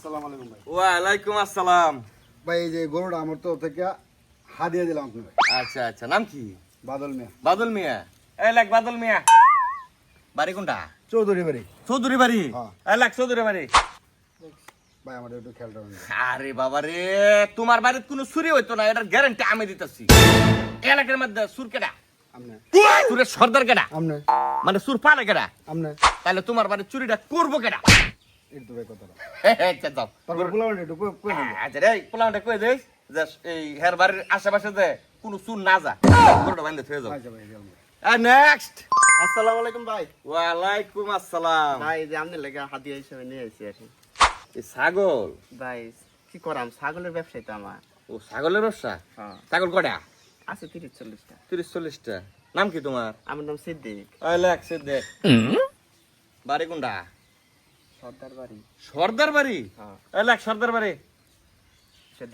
আসসালামু আলাইকুম ভাই। ওয়ালাইকুম আসসালাম। ভাই এই যে গরুটা আমার তো থেকে হাদিয়া দিলাম আপনি ভাই আচ্ছা আচ্ছা। নাম কি? বাদল মিয়া। বাদল মিয়া। এই লাগ বাদল মিয়া। বাড়ি কোনটা? চৌধুরী বাড়ি। চৌধুরী বাড়ি? হ্যাঁ। এই লাগ চৌধুরী বাড়ি। ভাই আমার একটু খেয়াল রাখবেন আরে বাবা রে তোমার বাড়িতে কোনো চুরি হইতো না এটার গ্যারান্টি আমি দিতেছি। এলাকার মধ্যে সুর কেডা? সুরের সর্দার কেডা? মানে সুর পালে কেডা? তাহলে তোমার বাড়ির চুরিটা করব কেডা? একটু ভাই কথাটা আচ্ছা যাও তারপর বললাম একটু কই কই আচ্ছা রে পোলাটা কই দেই যে এই হের বাড়ির আশেপাশে যে কোনো চুর না যা। গরুটা বান্ধে থয়ে যাও। আচ্ছা ভাই গেলাম নেক্সট আসসালামু আলাইকুম ভাই। ওয়ালাইকুম আসসালাম। ভাই যে আপনার লেগে হাদিয়া হিসেবে নিয়ে আর এই ছাগল? ভাই কি করাম? ছাগলের ব্যবসায়ী তো আমার। ও ছাগলের ব্যবসা? হ্যাঁ। ছাগল কটা? আছে তিরিশ চল্লিশটা। তিরিশ চল্লিশটা। নাম কি তোমার? আমার নাম সিদ্দিক। ওই লেখ দেখ বাড়ি কোনটা? সর্দার বাড়ি। সর্দার বাড়ি? হ্যাঁ। লেখ সর্দার বাড়ি।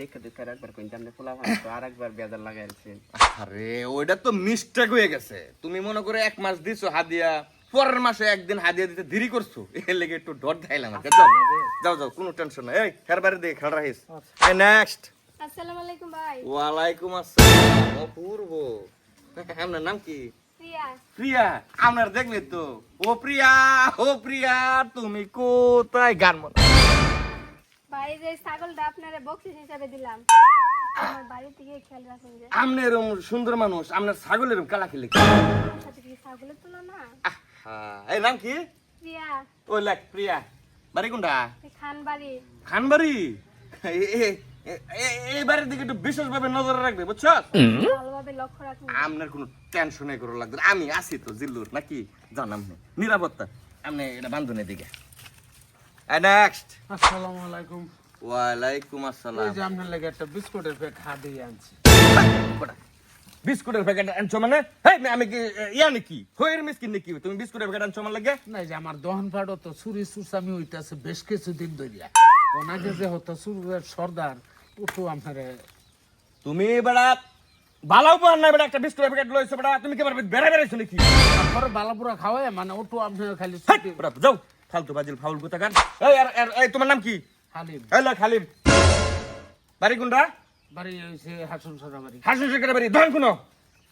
দেখে দেখে একবার কইতে আপনি তো আর একবার বেজার লাগাইছে। আরে ওইটা তো মিস্টেক হয়ে গেছে। তুমি মনে করে এক মাস দিছো হাদিয়া পরের মাসে একদিন হাদিয়া দিতে দেরি করছ। এর লেগে একটু ডর ধাইলাম আর যাও যাও যাও কোনো টেনশন নাই। এই হের বাড়ি দিয়ে খেলা রাখিস। নেক্সট আসসালামু আলাইকুম ভাই। ওয়ালাইকুম আসসালাম। অপূর্ব। আপনার নাম কি? প্রিয়া। প্রিয়া আপনার দেখলে তো। ও প্রিয়া ও প্রিয়া তুমি কোথায়? গান মনে ভাই যে ছাগলটা আপনারে বক্সিস হিসাবে দিলাম। আমার বাড়ি থেকে খেয়াল রাখুন যে। আপনি এরকম সুন্দর মানুষ আপনার ছাগল এরকম কালা খেলে। কি এই নাম কি? প্রিয়া। ও লাগ প্রিয়া। বাড়ি কোনটা? এই খান বাড়ি খানবাড়ি দিকে একটু বিশেষ ভাবে নজর রাখবে বুঝছ? ভালোভাবে লক্ষ্য রাখুন। আপনার কোনো টেনশনে করো লাগবে আমি আছি তো জিল্লুর নাকি? জানাম নিরাপত্তা। আপনি এটা বান্ধনের দিকে নেক্সট আসসালামু আলাইকুম। ওয়ালাইকুম আসসালাম। এই যে আপনার লাগে একটা বিস্কুটের প্যাক হাদিয়ে আনছি। বিস্কুটের প্যাকেট আনছো মানে? হেই আমি কি ইয়া নাকি? হইয়ের মিসকিন নাকি? তুমি বিস্কুটের প্যাকেট আনছো আমার লাগে? না যে আমার দহন ফাটো তো চুরি সুসামি হইতাছে বেশ কিছুদিন ধরিয়া। ওনাকে যে হতো চুরের সর্দার উঠু আপনার তুমি বেড়া ভালো উপহার না বেড়া একটা বিস্কুটের প্যাকেট লইছো বেড়া তুমি কি বেড়া বেড়াইছো নাকি? তারপরে বালাপুরা খাওয়াই মানে উঠু আপনার খালি বেড়া, যাও ফালতু বাজিল ফাউল কোথা কার এই আর এই তোমার নাম কি? হালিম। এই লা খালিম। বাড়ি কোনটা? বাড়ি হাসন সরা বাড়ি। হাসুন শেখের বাড়ি দহন কোন?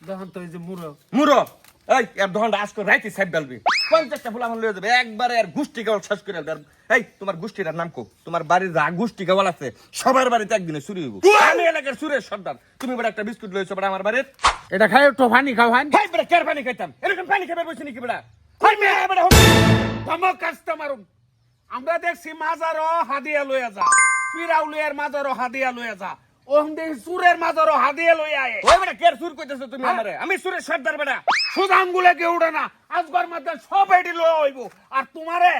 দহন তো এই যে মুড়ো। মুরো এই এর আজকে রাইতে সাইড ডালবি। পঞ্চাশটা ফুলা লয়ে যাবে। একবারে আর গুষ্টি গাওয়াল শেষ করে দেবে। এই তোমার নাম কো? তোমার বাড়ির যা গোষ্ঠী গাওয়াল আছে সবার বাড়িতে একদিনে চুরি হইব। আমি এলাকার সুরের সর্দার। তুমি বেটা একটা বিস্কুট লইছো বেটা আমার বাড়ির। এটা খাই একটু পানি খাওয়ান হাই বেটা কের পানি খাইতাম? এরকম পানি খাবে বসে নাকি বেটা হাই মে ধমক কাস্টমার আমরা দেখছি মাজারও হাদিয়া লইয়া যা। পিরাউলিয়ার মাজারও হাদিয়া লইয়া যা। ওহন দেখি সুরের মাজারও হাদিয়া লইয়া আয়। ওই বেটা কের সুর কইতেছো তুমি আমারে? আমি সুরের সর্দার বেটা। সুদাম গুলে কে উড়ে না? আজবার মধ্যে সব এটি লো হইব আর তোমারে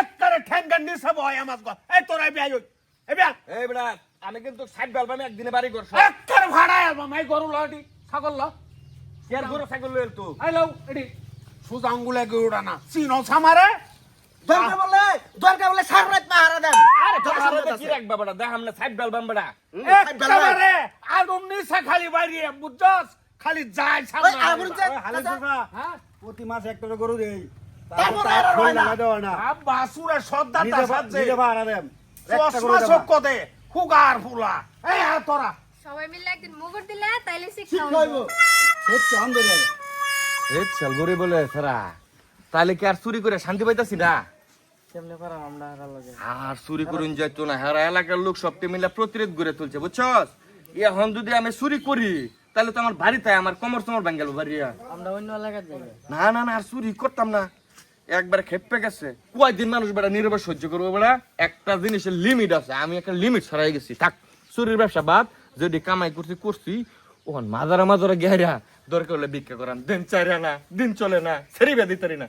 একটারে ঠ্যাঙ্গার নিচে বয় আমার গো। এই তোরাই বিয়াই হই। এই বিয়া। এই বেটা আমি কিন্তু সাইড ডালবাম একদিনে বাড়ি করছ একটারে ভাড়ায় আলবা মাই গরু লটি ছাগল ল। কের গরু ছাগল লইল তো? আই লও এটি সুদাম গুলে কে উড়ে না? চিনো সামারে দরকার বলে দরকার বলে সারা রাত পাহারা দেন। আরে তোমার কি রাখবা বেটা দেখ আমরা সাইড ডালবাম বেটা একবারে আর নিচে খালি বাইরে বুঝছস? খালি যায় সামনে। হালিম চাচা হ্যাঁ? প্রতি মাসে একটা করে গরু দেই। তারপর তারপর আর হয় না। নিজে দেন। চশমা দেবা। দে হুগার ফুলা। এই হ্যাঁ তোরা। সবাই মিলে একদিন মুগুর দিলে তাইলে শিক্ষা হইব। হচ্ছে আন্দোলন এই চালগরি বলে সারা তাহলে কি আর চুরি করে শান্তি পাইতাছি না? আর চুরি করুন যাইতো না হারা এলাকার লোক সবটি মিলে প্রতিরোধ গড়ে তুলছে বুঝছস? এখন যদি আমি চুরি করি তাহলে তো আমার বাড়িতে আমার কমর চমর ভাঙ্গাল বাড়িয়া। আমরা অন্য না না না আর চুরি করতাম না। একবার খেপে গেছে। কয়দিন মানুষ বেড়া নীরবে সহ্য করব বেড়া একটা জিনিসের লিমিট আছে আমি একটা লিমিট ছাড়াই গেছি। থাক চুরির ব্যবসা বাদ যদি কামাই করছি করছি। ওখান মাজারা মাজারা গেহারা দরকার হলে ভিক্ষা করান। দিন চাইরা না দিন চলে না ছেড়ে দিতারি না।